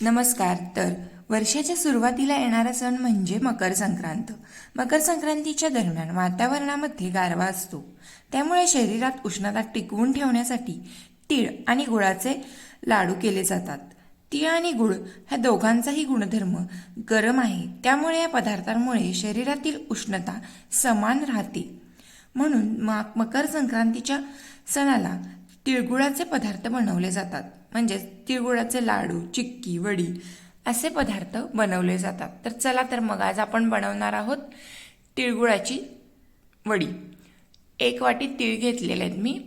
नमस्कार तर वर्षाच्या सुरुवातीला येणारा सण म्हणजे मकर संक्रांत. मकर संक्रांतीच्या दरम्यान वातावरणामध्ये गारवा असतो. त्यामुळे शरीरात उष्णता टिकवून ठेवण्यासाठी तीळ आणि गुळाचे लाडू केले जातात. तीळ आणि गुळ ह्या दोघांचाही गुणधर्म गरम आहे. त्यामुळे या पदार्थांमुळे शरीरातील उष्णता समान राहते. म्हणून मा मकर संक्रांतीच्या सणाला तिळगुळाचे पदार्थ बनवले जातात. म्हणजेच तिळगुळाचे लाडू चिक्की वडी असे पदार्थ बनवले जातात. तर चला तर मग आज आपण बनवणार आहोत तिळगुळाची वडी. एक वाटी तीळ घेतलेले आहेत मी.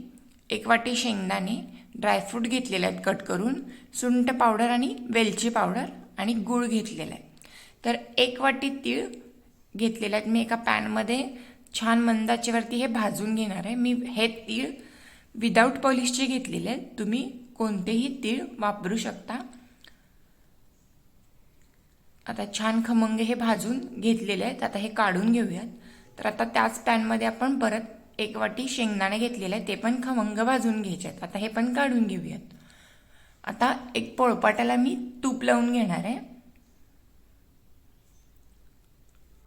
एक वाटी शेंगदाणे ड्रायफ्रूट घेतलेले आहेत कट करून. सुंट पावडर आणि वेलची पावडर आणि गूळ घेतलेला आहे तर एक वाटी तीळ घेतलेले आहेत मी एका पॅनमध्ये. छान मंदाचेवरती हे भाजून घेणार आहे. मी हे तीळ विदाऊट पॉलिशचे घेतलेले तुम्ही कोणतेही तीळ वापरू शकता. आता छान खमंग हे भाजून घेतलेले आहेत. आता हे काढून घेऊयात. तर आता त्याच पॅनमध्ये आपण परत एक वाटी शेंगदाणे घेतलेले आहेत. ते पण खमंग भाजून घ्यायचे आहेत. आता हे पण काढून घेऊयात. आता एक पोळपाटाला मी तूप लावून घेणार आहे.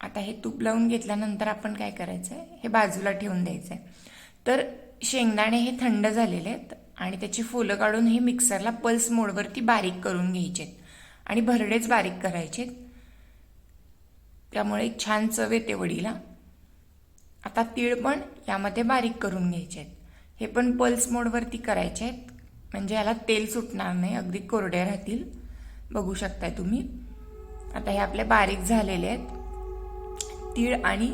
आता हे तूप लावून घेतल्यानंतर आपण काय करायचं आहे हे बाजूला ठेवून द्यायचं आहे तर शेंगदाणे हे थंड झालेले आहेत आणि त्याची फुलं काढून हे मिक्सरला पल्स मोडवरती बारीक करून घ्यायचे आहेत आणि भरडेच बारीक करायचे त्यामुळे एक छान चव येते वडीला. आता तीळ पण यामध्ये बारीक करून घ्यायचे आहेत हे पण पल्स मोडवरती करायचे आहेत म्हणजे याला तेल सुटणार नाही अगदी कोरडे राहतील. बघू शकताय तुम्ही. आता हे आपले बारीक झालेले आहेत. तीळ आणि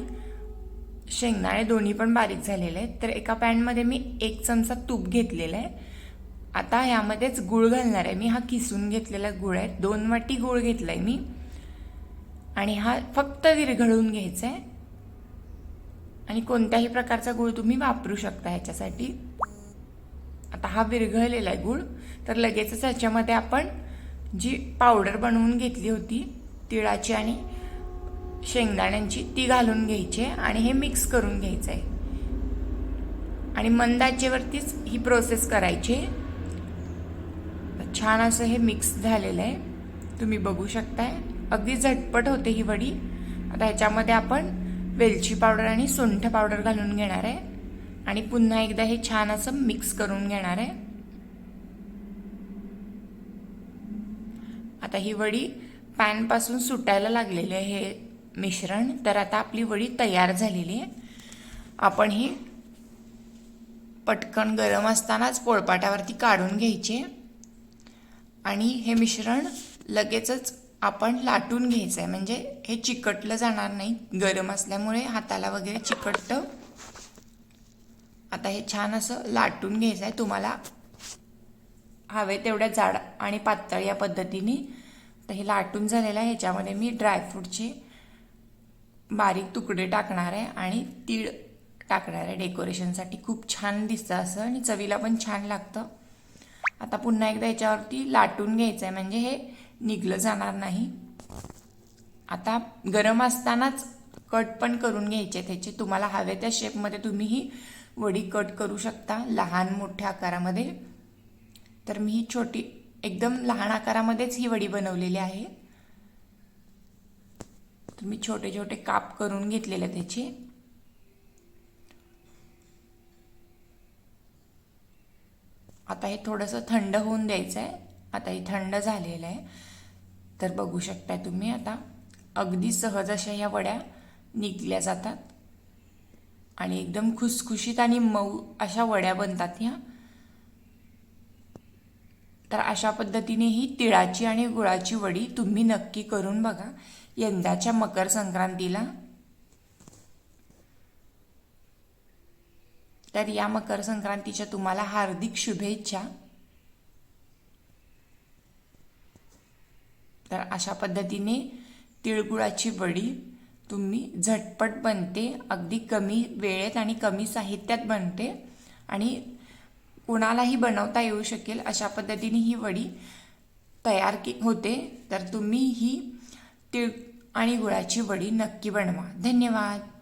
शेंगदाणे दोन्ही पण बारीक झालेले आहेत. तर एका पॅनमध्ये मी एक चमचा तूप घेतलेला आहे. आता ह्यामध्येच गुळ घालणार आहे. मी हा किसून घेतलेला गुळ आहे. दोन वाटी गुळ आहे मी. आणि हा फक्त विरघळून घ्यायचा आहे. आणि कोणत्याही प्रकारचा गुळ तुम्ही वापरू शकता ह्याच्यासाठी. आता हा विरघळलेला आहे गुळ. तर लगेचच ह्याच्यामध्ये आपण जी पावडर बनवून घेतली होती तिळाची आणि शेंगदाण्यांची ती घालून घ्यायची आहे आणि हे मिक्स करून घ्यायचं आहे आणि मंदाचेवरतीच ही प्रोसेस करायची. आहे छान असं हे मिक्स झालेलं आहे. तुम्ही बघू शकताय. अगदी झटपट होते ही वडी. आता ह्याच्यामध्ये आपण वेलची पावडर आणि सुंठ पावडर घालून घेणार आहे. आणि पुन्हा एकदा हे छान असं मिक्स करून घेणार आहे. आता ही वडी पॅनपासून सुटायला लागलेली आहे. हे मिश्रण. तर आता आपली वडी तयार झालेली आहे. आपण ही पटकन गरम असतानाच पोळपाटावरती काढून घ्यायचे आणि हे मिश्रण लगेचच आपण लाटून घ्यायचं आहे म्हणजे हे चिकटलं जाणार नाही. गरम असल्यामुळे हाताला वगैरे चिकटतं. आता हे छान असं लाटून घ्यायचं आहे तुम्हाला हवे तेवढ्या जाड आणि पातळ या पद्धतीने. तर हे लाटून झालेलं आहे. ह्याच्यामध्ये मी ड्रायफ्रूटचे बारीक तुकडे टाकणार आहे आणि तीळ टाकणार आहे. डेकोरेशनसाठी खूप छान दिसतं असं आणि चवीला पण छान लागतं. आता पुन्हा एकदा याच्यावरती लाटून घ्यायचं आहे म्हणजे हे निघलं जाणार नाही. आता गरम असतानाच कट पण करून घ्यायचे त्याचे. तुम्हाला हवे त्या शेपमध्ये तुम्ही ही वडी कट करू शकता. लहान मोठ्या आकारामध्ये. तर मी ही छोटी एकदम लहान आकारामध्येच ही वडी बनवलेली आहे. तुम्ही छोटे छोटे काप करून घेतलेले त्याचे. आता हे थोडंसं थंड होऊन द्यायचं आहे आता हे थंड झालेलं आहे. तर बघू शकताय तुम्ही आता. अगदी सहज अशा ह्या वड्या निघल्या जातात. आणि एकदम खुसखुशीत आणि मऊ अशा वड्या बनतात ह्या. तर अशा पद्धतीने ही तिळाची आणि गुळाची वडी तुम्ही नक्की करून बघा. यंदाच्या मकर संक्रांतीला. तर या मकर संक्रांतीच्या तुम्हाला हार्दिक शुभेच्छा. तर अशा पद्धतीने तिळगुळाची वडी तुम्ही झटपट बनते अगदी कमी वेळेत आणि कमी साहित्यात बनते आणि कुणालाही बनवता येऊ शकेल अशा पद्धतीने ही वडी तयार की होते. तर तुम्ही ही तिळ आणि गुळाची वडी नक्की बनवा. धन्यवाद.